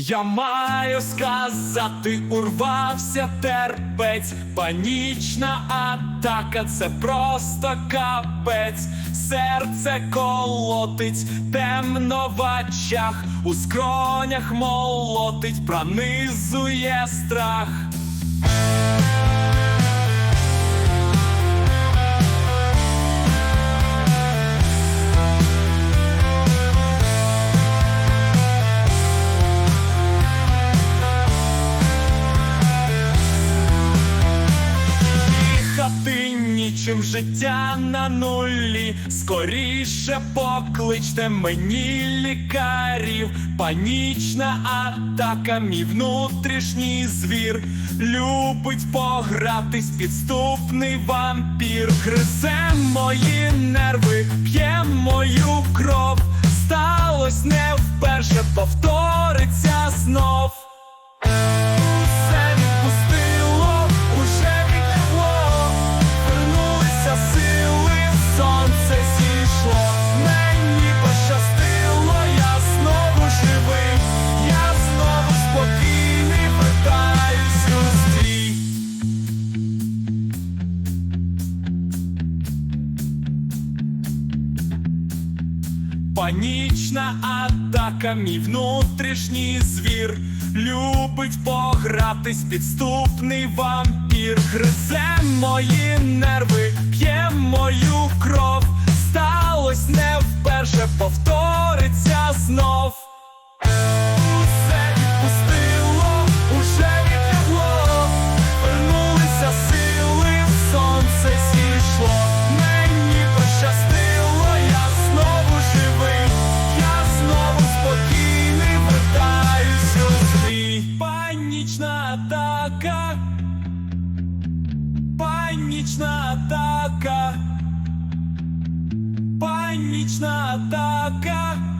Я маю сказати, урвався терпець, панічна атака, це просто капець, серце колотить, темно в очах, у скронях молотить, пронизує страх. Нічим життя на нулі. Скоріше покличте мені лікарів. Панічна атака, мій внутрішній звір. Любить погратись, підступний вампір. Гризе мої нерви, Панічна атака, мій внутрішній звір. Любить погратись, підступний вампір. Гризе мої нерви, панічна атака, панічна атака.